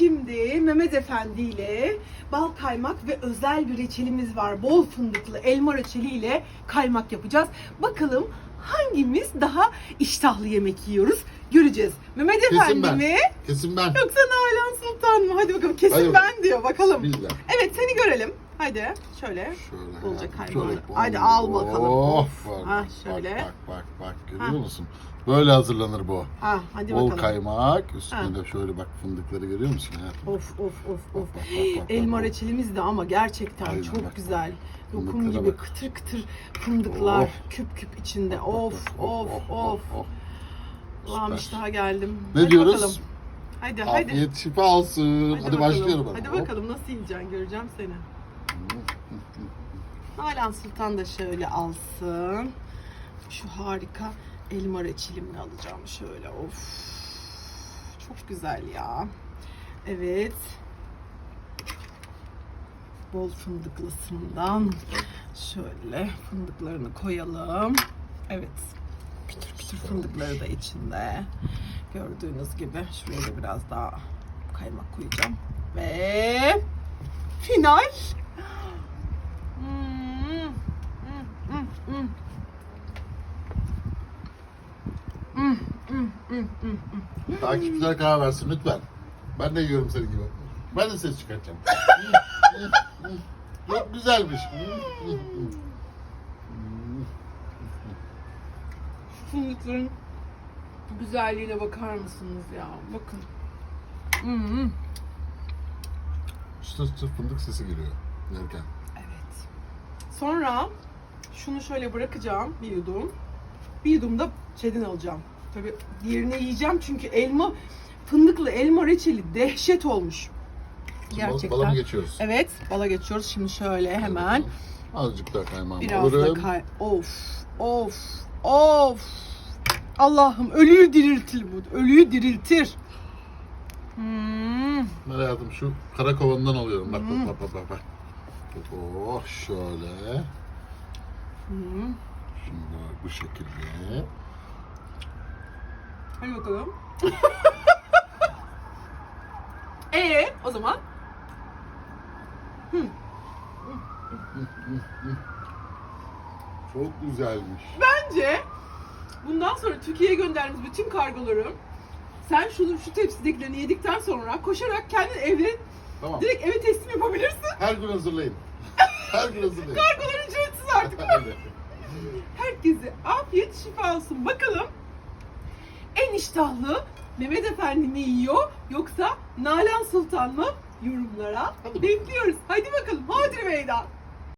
Şimdi Mehmet Efendi ile bal kaymak ve özel bir reçelimiz var. Bol fındıklı elma reçeli ile kaymak yapacağız. Bakalım hangimiz daha iştahlı yemek yiyoruz göreceğiz. Mehmet Kesin Efendi ben. mi Kesin ben. yoksa Nalan Sultan mı? Hadi bakalım kesin Hadi ben diyor bakalım. Bismillah. Evet seni görelim. Hadi şöyle. Şöyle. Kaymağını. şöyle. Hadi al bakalım. Of, bak, Ha, bak, şöyle. Bak bak bak görüyor Ha. musun? Böyle hazırlanır bu. Ha, hadi Bol bakalım. kaymak. Üstüne de şöyle bak fındıkları görüyor musun hayatım? Of of of of. bak, bak, bak, Elma bak. reçelimiz de ama gerçekten Aynen, çok bak. güzel. Lokum Fındıklara gibi bak. kıtır kıtır fındıklar Of. küp küp içinde. Of of of. Ulan Süper. iştaha geldim. Ne Hadi diyoruz? Bakalım. Hadi hadi. Afiyet şifa olsun. Hadi, bakalım. başlıyorum. Hadi Hop. bakalım nasıl yiyeceksin göreceğim seni. Nalan Sultan da şöyle alsın. Şu harika elma reçelimini alacağım şöyle. Of. Çok güzel ya. Evet. Bol fındıklısından şöyle fındıklarını koyalım. Evet. Kütür kütür fındıkları da içinde. Gördüğünüz gibi şuraya da biraz daha kaymak koyacağım. Ve final. Hmm, hmm, hmm, hmm. Hmm, hmm, hmm, hmm, hmm. Takipçiler karar versin lütfen. Ben de yiyorum senin gibi. Ben de ses çıkartacağım. Çok güzelmiş. Şu fındıkların güzelliğine bakar mısınız ya? Bakın. Hmm, Çıtır çıtır fındık sesi geliyor yerken. Evet. Sonra şunu şöyle bırakacağım bir yudum. Bir yudum da şeyden alacağım. Tabii diğerini yiyeceğim çünkü elma fındıklı elma reçeli dehşet olmuş. Gerçekten. Bala mı geçiyoruz? Evet, bala geçiyoruz. Şimdi şöyle hemen Azıcık daha kaymağımı biraz alırım. da kay... Of, of, of. Allah'ım ölüyü diriltir bu. Ölüyü diriltir. Hmm. Ben hayatım şu kara kovandan alıyorum. Bak Hmm. bak bak bak bak. Oh şöyle. Hmm. Şimdi bu şekilde. Hadi bakalım. Ee, o zaman Çok güzelmiş. bence bundan sonra Türkiye'ye gönderdiğimiz bütün kargoları sen şu, şu tepsidekilerini yedikten sonra koşarak kendin evde Tamam. direkt eve teslim yapabilirsin. Her gün hazırlayın. Her gün hazırlayın. Kargolar ücretsiz artık. Herkese afiyet şifa olsun. Bakalım en iştahlı Mehmet Efendi mi yiyor yoksa Nalan Sultan mı? Yorumlara bekliyoruz. Hadi bakalım Hodri Meydan.